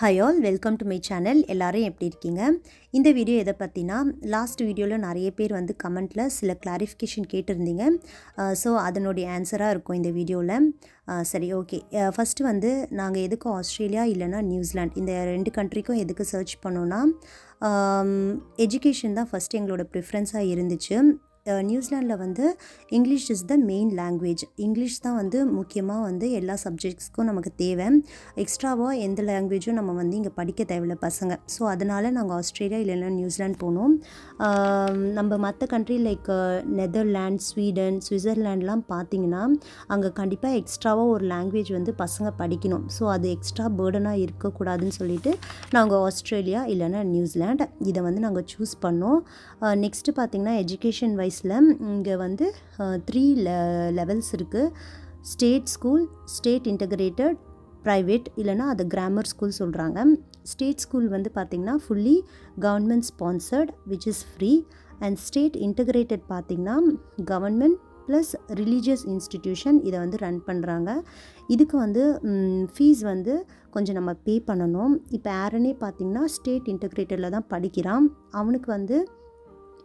Hi all welcome to my channel எல்லோரும் எப்படி இருக்கீங்க? இந்த வீடியோ எதை பற்றினா லாஸ்ட் வீடியோவில் நிறைய பேர் வந்து கமெண்ட்டில் சில கிளாரிஃபிகேஷன் கேட்டிருந்தீங்க. ஸோ அதனுடைய ஆன்சராக இருக்கும் இந்த வீடியோவில் சரி ஓகே ஃபஸ்ட்டு வந்து நாங்கள் எதுக்கு ஆஸ்திரேலியா இல்லைன்னா நியூசிலாண்ட் இந்த ரெண்டு கண்ட்ரிக்கும் எதுக்கு சர்ச் பண்ணோன்னா எஜுகேஷன் தான் ஃபஸ்ட்டு எங்களோட ப்ரிஃபரன்ஸாக இருந்துச்சு. நியூசிலாண்டில் வந்து English is the main language English தான் வந்து முக்கியமாக வந்து எல்லா சப்ஜெக்ட்ஸ்க்கும் நமக்கு தேவை. எக்ஸ்ட்ராவாக எந்த லாங்குவேஜும் நம்ம வந்து இங்கே படிக்க தேவையில்ல பசங்க. ஸோ அதனால் நாங்கள் ஆஸ்திரேலியா இல்லைன்னா நியூசிலாண்ட் போனோம். நம்ம மற்ற கண்ட்ரி லைக் நெதர்லாண்ட் ஸ்வீடன் சுவிட்சர்லாண்ட்லாம் பார்த்தீங்கன்னா அங்கே கண்டிப்பாக எக்ஸ்ட்ராவாக ஒரு லாங்குவேஜ் வந்து பசங்க படிக்கணும். ஸோ அது எக்ஸ்ட்ரா பேர்டனாக இருக்கக்கூடாதுன்னு சொல்லிட்டு நாங்கள் ஆஸ்திரேலியா இல்லைன்னா நியூசிலாண்ட் இதை வந்து நாங்கள் சூஸ் பண்ணோம். நெக்ஸ்ட்டு பார்த்திங்கன்னா எஜுகேஷன் வைஸ் வைஸில் இங்கே வந்து த்ரீ லெவல்ஸ் இருக்குது state school state integrated private இல்லைனா அது கிராமர் ஸ்கூல் சொல்கிறாங்க ஸ்டேட் ஸ்கூல் வந்து பார்த்திங்கன்னா fully government sponsored which is free and state integrated பார்த்திங்கன்னா கவர்மெண்ட் ப்ளஸ் ரிலீஜியஸ் இன்ஸ்டிடியூஷன் இதை வந்து ரன் பண்ணுறாங்க இதுக்கு வந்து ஃபீஸ் வந்து கொஞ்சம் நம்ம பே பண்ணணும். இப்போ யாருன்னே பார்த்திங்கன்னா ஸ்டேட் இன்டகிரேட்டடில் தான் படிக்கிறான். அவனுக்கு வந்து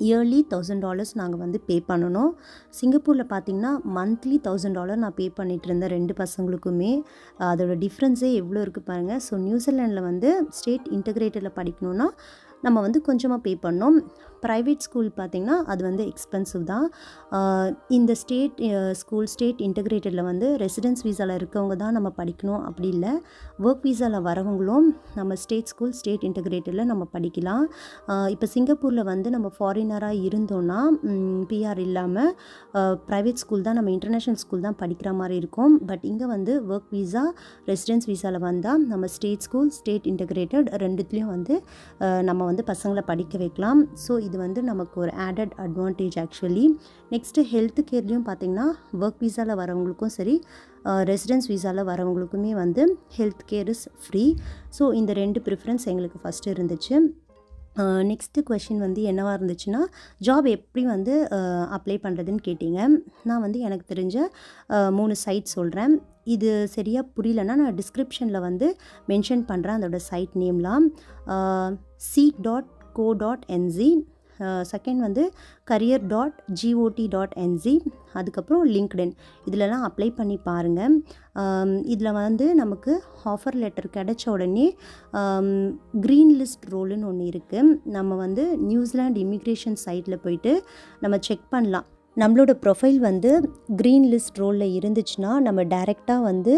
இயர்லி தௌசண்ட் டாலர்ஸ் நாங்கள் வந்து பே பண்ணணும். சிங்கப்பூரில் பார்த்திங்கன்னா மந்த்லி தௌசண்ட் டாலர் நான் பே பண்ணிகிட்டு இருந்தேன் ரெண்டு பசங்களுக்குமே. அதோட டிஃப்ரென்ஸே எவ்வளோ இருக்குது பாருங்கள் ஸோ நியூசிலாண்டில் வந்து ஸ்டேட் இன்டகிரேட்டடில் படிக்கணுன்னா நம்ம வந்து கொஞ்சமாக பே பண்ணோம். ப்ரைவேட் ஸ்கூல் பார்த்திங்கன்னா அது வந்து எக்ஸ்பென்சிவ் தான். இந்த ஸ்டேட் ஸ்கூல் ஸ்டேட் இன்டகிரேட்டடில் வந்து ரெசிடென்ஸ் வீசாவில் இருக்கவங்க தான் நம்ம படிக்கணும். அப்படி இல்லை. ஒர்க் வீசாவில் வரவங்களும் நம்ம ஸ்டேட் ஸ்கூல் ஸ்டேட் இன்டகிரேட்டடில் நம்ம படிக்கலாம். இப்போ சிங்கப்பூரில் வந்து நம்ம ஃபாரினராக இருந்தோன்னா பிஆர் இல்லாமல் ப்ரைவேட் ஸ்கூல் தான் நம்ம இன்டர்நேஷ்னல் ஸ்கூல் தான் படிக்கிற மாதிரி இருக்கும். பட் இங்கே வந்து ஒர்க் வீசா ரெசிடென்ஸ் வீசாவில் வந்தால் நம்ம ஸ்டேட் ஸ்கூல் ஸ்டேட் இன்டகிரேட்டட் ரெண்டுத்துலேயும் வந்து நம்ம வந்து பசங்களை படிக்க வைக்கலாம். ஸோ இது வந்து நமக்கு ஒரு added advantage actually next health கேர்லேயும் பார்த்திங்கன்னா ஒர்க் விசாவில் வரவங்களுக்கும் சரி ரெசிடென்ஸ் விசாவில் வரவங்களுக்குமே வந்து health care is free so இந்த ரெண்டு ப்ரிஃபரன்ஸ் எங்களுக்கு ஃபஸ்ட்டு இருந்துச்சு. நெக்ஸ்ட்டு கொஷின் வந்து என்னவாக இருந்துச்சுன்னா ஜாப் எப்படி வந்து அப்ளை பண்ணுறதுன்னு கேட்டிங்க. நான் வந்து எனக்கு தெரிஞ்ச மூணு சைட் சொல்கிறேன் இது சரியாக புரியலன்னா நான் டிஸ்கிரிப்ஷனில் வந்து மென்ஷன் பண்ணுறேன் அதோடய site நேம்லாம் seek dot co dot NG second வந்து career dot GOT dot NG அதுக்கப்புறம் லிங்க்டின் இதிலலாம் அப்ளை பண்ணி பாருங்கள் இதில் வந்து நமக்கு ஆஃபர் லெட்டர் கிடைச்ச உடனே க்ரீன் லிஸ்ட் ரோலுன்னு ஒன்று இருக்குது நம்ம வந்து நியூசிலாண்ட் இமிக்ரேஷன் சைட்டில் போயிட்டு நம்ம செக் பண்ணலாம். நம்மளோட ப்ரொஃபைல் வந்து க்ரீன் லிஸ்ட் ரோலில் இருந்துச்சுன்னா நம்ம டைரெக்டாக வந்து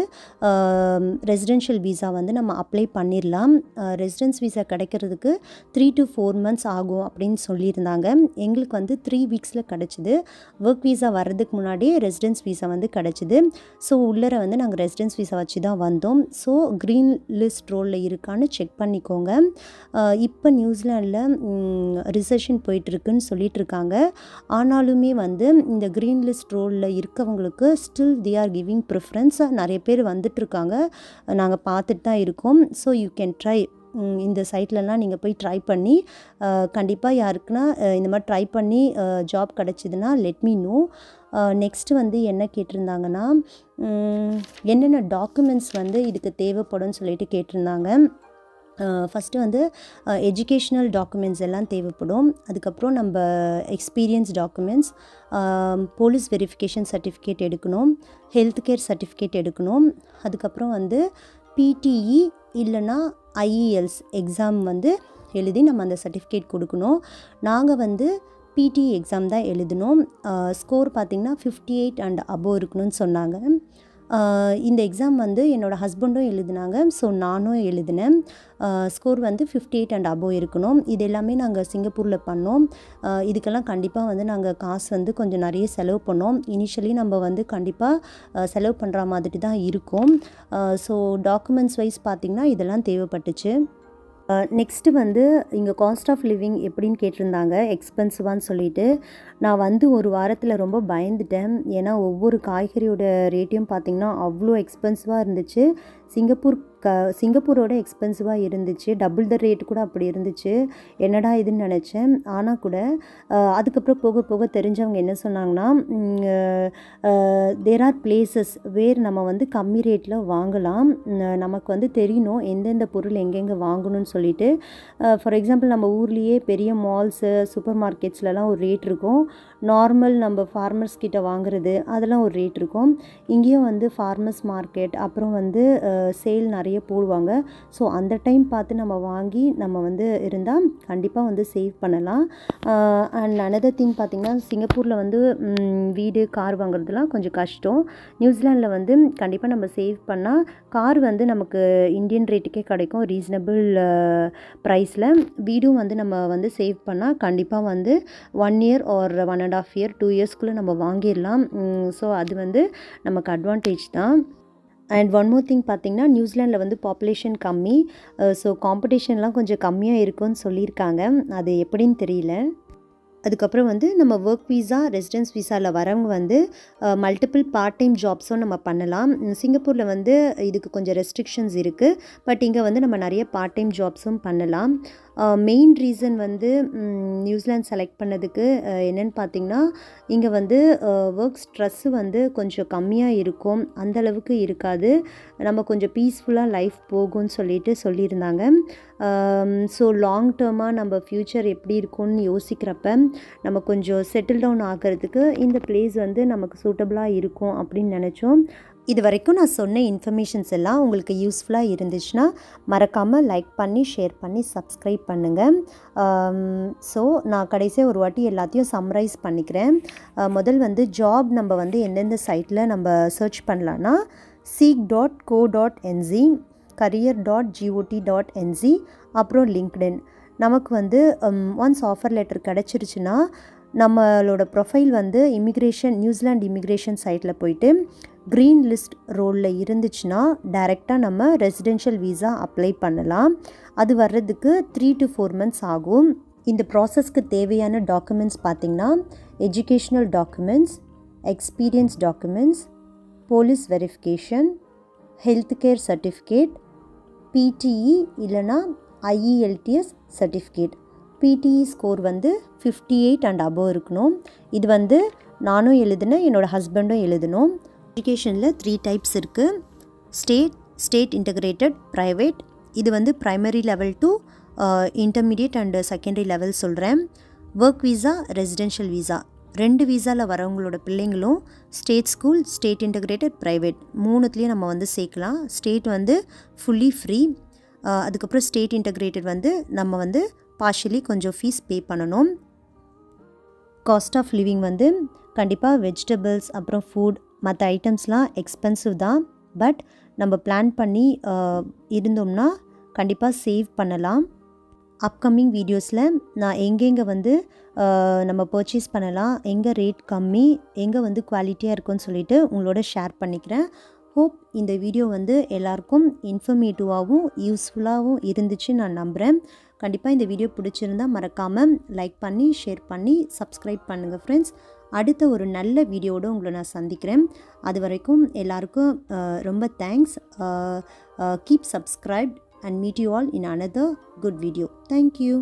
ரெசிடென்ஷியல் வீசா வந்து நம்ம அப்ளை பண்ணிடலாம் ரெசிடென்ஸ் வீசா கிடைக்கிறதுக்கு த்ரீ டு ஃபோர் மந்த்ஸ் ஆகும் அப்படின்னு சொல்லியிருந்தாங்க. எங்களுக்கு வந்து த்ரீ வீக்ஸில் கிடச்சிது. ஒர்க் வீசா வர்றதுக்கு முன்னாடியே ரெசிடென்ஸ் வீசா வந்து கிடச்சிது. ஸோ உள்ளர வந்து நாங்கள் ரெசிடென்ஸ் வீசா வச்சு தான் வந்தோம். ஸோ க்ரீன் லிஸ்ட் ரோலில் இருக்கான்னு செக் பண்ணிக்கோங்க. இப்போ நியூசிலாண்டில் ரிசர்ஷன் போயிட்டுருக்குன்னு சொல்லிட்டு இருக்காங்க. ஆனாலுமே வந்து வந்து இந்த க்ரீன் லிஸ்ட் ரோலில் இருக்கவங்களுக்கு still they are giving preference நிறைய பேர் வந்துட்டுருக்காங்க. நாங்கள் பார்த்துட்டு தான் இருக்கோம். ஸோ யூ கேன் ட்ரை இந்த சைட்லலாம் நீங்கள் போய் ட்ரை பண்ணி கண்டிப்பாக யாருக்குன்னா இந்த மாதிரி ட்ரை பண்ணி ஜாப் கிடச்சிதுன்னா லெட் மீ நோ நெக்ஸ்ட்டு வந்து என்ன கேட்டிருந்தாங்கன்னா என்னென்ன டாக்குமெண்ட்ஸ் வந்து இதுக்கு தேவைப்படும்னு சொல்லிட்டு கேட்டிருந்தாங்க. ஃபஸ்ட்டு வந்து எஜுகேஷ்னல் டாக்குமெண்ட்ஸ் எல்லாம் தேவைப்படும். அதுக்கப்புறம் நம்ம experience documents police verification certificate எடுக்கணும் ஹெல்த் கேர் சர்டிஃபிகேட் எடுக்கணும். அதுக்கப்புறம் வந்து பிடிஇ இல்லைன்னா ஐஇஎல்ஸ் எக்ஸாம் வந்து எழுதி நம்ம அந்த சர்டிஃபிகேட் கொடுக்கணும். நாங்கள் வந்து பிடி எக்ஸாம் தான் எழுதினோம் ஸ்கோர் பார்த்திங்கன்னா ஃபிஃப்டி எயிட் அண்ட் அபோவ் இருக்கணும்னு சொன்னாங்க. இந்த எக்ஸாம் வந்து என்னோடய ஹஸ்பண்டும் எழுதினாங்க. ஸோ நானும் எழுதினேன். ஸ்கோர் வந்து ஃபிஃப்டி எயிட் அண்ட் அபோவ் இருக்கணும். இது எல்லாமே நாங்கள் சிங்கப்பூரில் பண்ணோம். இதுக்கெல்லாம் கண்டிப்பாக வந்து நாங்கள் காசு வந்து கொஞ்சம் நிறைய செலவு பண்ணோம். இனிஷியலி நம்ம வந்து கண்டிப்பாக செலவு பண்ணுற மாதிரி தான் இருக்கும். ஸோ டாக்குமெண்ட்ஸ் வைஸ் பார்த்திங்கன்னா இதெல்லாம் தேவைப்பட்டுச்சு. நெக்ஸ்ட்டு வந்து இங்கே காஸ்ட் ஆஃப் லிவிங் எப்படின்னு கேட்டிருந்தாங்க? எக்ஸ்பென்சிவான்னு சொல்லிட்டு. நான் வந்து ஒரு வாரத்தில் ரொம்ப பயந்துட்டேன். ஏன்னா ஒவ்வொரு காய்கறியோட ரேட்டையும் பார்த்திங்கன்னா அவ்வளோ எக்ஸ்பென்சிவாக இருந்துச்சு. சிங்கப்பூர் க சிங்கப்பூரோட எக்ஸ்பென்சிவாக இருந்துச்சு. டபுள் த ரேட் கூட அப்படி இருந்துச்சு. என்னடா இதுன்னு நினச்சேன். ஆனால் கூட அதுக்கப்புறம் போக போக தெரிஞ்சவங்க என்ன சொன்னாங்கன்னா தேர் ஆர் பிளேசஸ் வேர் நம்ம வந்து கம்மி ரேட்டில் வாங்கலாம். நமக்கு வந்து தெரியணும் எந்தெந்த பொருள் எங்கெங்கே வாங்கணும்னு சொல்லிட்டு. ஃபார் எக்ஸாம்பிள் நம்ம ஊர்லேயே பெரிய மால்ஸு சூப்பர் மார்க்கெட்ஸ்லலாம் ஒரு ரேட் இருக்கும். நார்மல் நம்ம ஃபார்மர்ஸ் கிட்ட வாங்குறது அதெல்லாம் ஒரு ரேட் இருக்கும். இங்கேயும் வந்து ஃபார்மர்ஸ் மார்க்கெட் அப்புறம் வந்து சேல் நிறைய போடுவாங்க. ஸோ அந்த டைம் பார்த்து நம்ம வாங்கி நம்ம வந்து இருந்தால் கண்டிப்பாக வந்து சேவ் பண்ணலாம். அண்ட் அனதர் திங் பார்த்திங்கன்னா சிங்கப்பூரில் வந்து வீடு கார் வாங்குறதுலாம் கொஞ்சம் கஷ்டம். நியூசிலாண்டில் வந்து கண்டிப்பாக நம்ம சேவ் பண்ணால் கார் வந்து நமக்கு இந்தியன் ரேட்டுக்கே கிடைக்கும் ரீசனபிள் ப்ரைஸில் வீடும் வந்து நம்ம வந்து சேவ் பண்ணால் கண்டிப்பாக வந்து one year or one and half year two இயர்ஸ்க்குள்ளே நம்ம வாங்கிடலாம். ஸோ அது வந்து நமக்கு அட்வான்டேஜ் தான். அண்ட் ஒன் மோர் திங் பார்த்திங்கன்னா நியூசிலாண்டில் வந்து பாப்புலேஷன் கம்மி. Uh, ஸோ காம்படிஷன்லாம் கொஞ்சம் கம்மியாக இருக்கும்னு சொல்லியிருக்காங்க. அது எப்படின்னு தெரியல. அதுக்கப்புறம் வந்து நம்ம ஒர்க் வீசா ரெசிடென்ஸ் வீசாவில் வரவங்க வந்து மல்டிபிள் பார்ட் டைம் ஜாப்ஸும் நம்ம பண்ணலாம். சிங்கப்பூரில் வந்து இதுக்கு கொஞ்சம் ரெஸ்ட்ரிக்ஷன்ஸ் இருக்குது பட் இங்கே வந்து நம்ம நிறைய பார்ட் டைம் ஜாப்ஸும் பண்ணலாம். மெயின் ரீசன் வந்து நியூசிலாந்து செலக்ட் பண்ணதுக்கு என்னென்னு பார்த்திங்கன்னா பார்த்தீங்கன்னா இங்கே வந்து ஒர்க் ஸ்ட்ரெஸ்ஸு வந்து கொஞ்சம் கம்மியாக இருக்கும். அந்த அளவுக்கு இருக்காது. நம்ம கொஞ்சம் பீஸ்ஃபுல்லாக லைஃப் போகும்னு சொல்லிட்டு சொல்லியிருந்தாங்க. ஸோ லாங் டேர்மாக நம்ம ஃப்யூச்சர் எப்படி இருக்கும்னு யோசிக்கிறப்ப நம்ம கொஞ்சம் செட்டில் டவுன் ஆகிறதுக்கு இந்த பிளேஸ் வந்து நமக்கு சூட்டபுளாக இருக்கும் அப்படின்னு நினச்சோம். இது வரைக்கும் நான் சொன்ன இன்ஃபர்மேஷன்ஸ் எல்லாம் உங்களுக்கு யூஸ்ஃபுல்லாக இருந்துச்சுன்னா மறக்காமல் லைக் பண்ணி ஷேர் பண்ணி சப்ஸ்கிரைப் பண்ணுங்கள் ஸோ நான் கடைசியாக ஒரு வாட்டி எல்லாத்தையும் சம்ரைஸ் பண்ணிக்கிறேன். முதல் வந்து ஜாப் நம்ம வந்து எந்தெந்த சைட்டில் நம்ம சர்ச் பண்ணலான்னா seek dot co dot NG career dot GOT dot NG அப்புறம் லிங்க்டின் நமக்கு வந்து ஒன்ஸ் ஆஃபர் லெட்டர் கிடச்சிருச்சுன்னா நம்மளோட ப்ரொஃபைல் வந்து இமிக்ரேஷன் நியூசிலாண்ட் இமிக்ரேஷன் சைட்டில் போயிட்டு க்ரீன் லிஸ்ட் ரோலில் இருந்துச்சுன்னா டைரெக்டாக நம்ம ரெசிடென்ஷியல் வீசா அப்ளை பண்ணலாம். அது வர்றதுக்கு த்ரீ டு ஃபோர் மந்த்ஸ் ஆகும். இந்த ப்ராசஸ்க்கு தேவையான டாக்குமெண்ட்ஸ் பார்த்திங்கன்னா educational documents experience documents police verification health care certificate PTE இல்லைனா ஐஇஎல்டிஎஸ் சர்டிஃபிகேட் பிடிஇ ஸ்கோர் வந்து ஃபிஃப்டி எயிட் அண்ட் அபோவ் இருக்கணும். இது வந்து நானும் எழுதினேன் என்னோடய ஹஸ்பண்டும் எழுதணும் எஜுகேஷனில் த்ரீ டைப்ஸ் இருக்குது ஸ்டேட் ஸ்டேட் இன்டகிரேட்டட் ப்ரைவேட் இது வந்து primary level to intermediate and secondary level சொல்கிறேன் ஒர்க் வீசா ரெசிடென்ஷியல் வீசா ரெண்டு வீசாவில் வரவங்களோட பிள்ளைங்களும் state school state integrated private மூணுத்துலேயும் நம்ம வந்து சேர்க்கலாம். ஸ்டேட் வந்து ஃபுல்லி ஃப்ரீ uh, அதுக்கப்புறம் ஸ்டேட் இன்டகிரேட்டட் வந்து நம்ம வந்து பார்ஷியலி கொஞ்சம் ஃபீஸ் பே பண்ணணும். காஸ்ட் ஆஃப் லிவிங் வந்து கண்டிப்பாக வெஜிடபிள்ஸ் அப்புறம் ஃபுட் மற்ற ஐட்டம்ஸ்லாம் எக்ஸ்பென்சிவ் தான். பட் நம்ம பிளான் பண்ணி இருந்தோம்னா கண்டிப்பாக சேவ் பண்ணலாம். அப்கமிங் வீடியோஸில் நான் எங்கெங்கே வந்து நம்ம பர்ச்சேஸ் பண்ணலாம் எங்கே ரேட் கம்மி எங்கே வந்து குவாலிட்டியாக இருக்கும்னு சொல்லிட்டு உங்களோட ஷேர் பண்ணிக்கிறேன். ஹோப் இந்த வீடியோ வந்து எல்லாருக்கும் இன்ஃபர்மேட்டிவாகவும் யூஸ்ஃபுல்லாகவும் இருந்துச்சு நான் நம்புகிறேன் கண்டிப்பாக இந்த வீடியோ பிடிச்சிருந்தா மறக்காமல் லைக் பண்ணி ஷேர் பண்ணி சப்ஸ்கிரைப் பண்ணுங்கள் ஃப்ரெண்ட்ஸ் அடுத்த ஒரு நல்ல வீடியோவோட உங்களை நான் சந்திக்கிறேன். அது வரைக்கும் எல்லாருக்கும் ரொம்ப thanks keep subscribe and meet you all in another good video thank you